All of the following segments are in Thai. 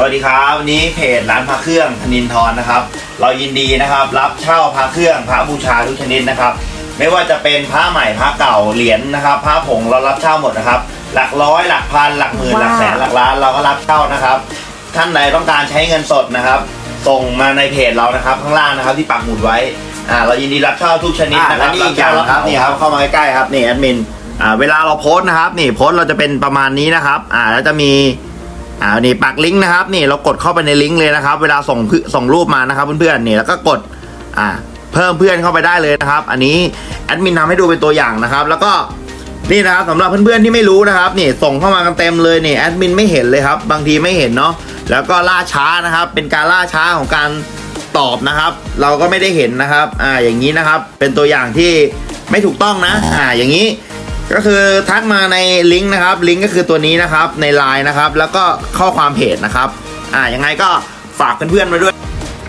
สวัสดีครับวันนี้เพจร้านพระเครื่องธนินทรนะครับ เรายินดีนะครับ รับเช่าพระเครื่องพระบูชาทุกชนิดนะครับ ไม่ว่าจะเป็นพระใหม่พระเก่าเหรียญนะครับพระผงเรารับเช่าหมดนะครับ หลักร้อยหลักพันหลักหมื่นหลักแสนหลักล้านเราก็รับเช่านะครับ ท่านใดต้องการใช้เงินสดนะครับ ส่งมาในเพจเรานะครับ ข้างล่างนะครับที่ปักหมุดไว้อ่าเรายินดีรับเช่าทุกชนิดอ่านะครับและนี่อีกอย่างครับนี่ครับเข้ามาใกล้ๆครับนี่แอดมินอ่าเวลาเราโพสต์นะครับ นี่โพสต์เราจะเป็นประมาณนี้นะครับ อ่าแล้วจะมี อ่านี่ปักลิงก์นะครับนี่เรากดเข้าไปในลิงก์เลยนะครับ เวลาส่งส่งรูปมานะครับเพื่อนๆนี่แล้วก็กดอ่าเพิ่มเพื่อนเข้าไปได้เลยนะครับ อันนี้แอดมินทำให้ดูเป็นตัวอย่างนะครับ แล้วก็นี่นะครับสำหรับเพื่อนๆที่ไม่รู้นะครับนี่ส่งเข้ามากันเต็มเลยนี่แอดมินไม่เห็นเลยครับบางทีไม่เห็นเนาะแล้วก็ล่าช้านะครับ เป็นการล่าช้าของการตอบนะครับ เราก็ไม่ได้เห็นนะครับอ่าอย่างนี้นะครับเป็นตัวอย่างที่ไม่ถูกต้องนะอ่าอย่างนี้ ก็คือทักมาในลิงก์นะครับ ลิงก์ก็คือตัวนี้นะครับในไลน์นะครับ แล้วก็ข้อความเพจนะครับอ่ายังไงก็ฝากเพื่อนๆมาด้วย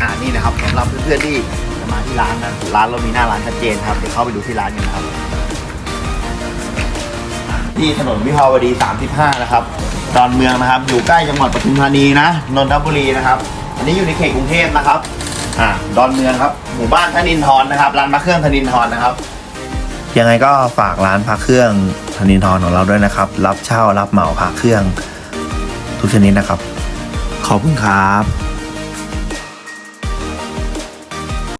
อ่านี่นะครับสำหรับเพื่อนๆที่จะมาที่ร้านนะร้านเรามีหน้าร้านชัดเจนครับเดี๋ยวเข้าไปดูที่ร้านกันนะครับที่ถนนวิภาวดี 35 นะครับดอนเมืองนะครับ อยู่ใกล้จังหวัดปทุมธานีนะนนทบุรีนะครับ อันนี้อยู่ในเขตกรุงเทพนะครับอ่าดอนเมืองครับหมู่บ้านธนินทรนะครับร้านมะเครื่องธนินทรนะครับ ยังไงก็ฝากร้านพระเครื่องธนินทรของเราด้วยนะครับ รับเช่ารับเหมาพระเครื่องทุกชนิดนะครับ ขอบคุณครับ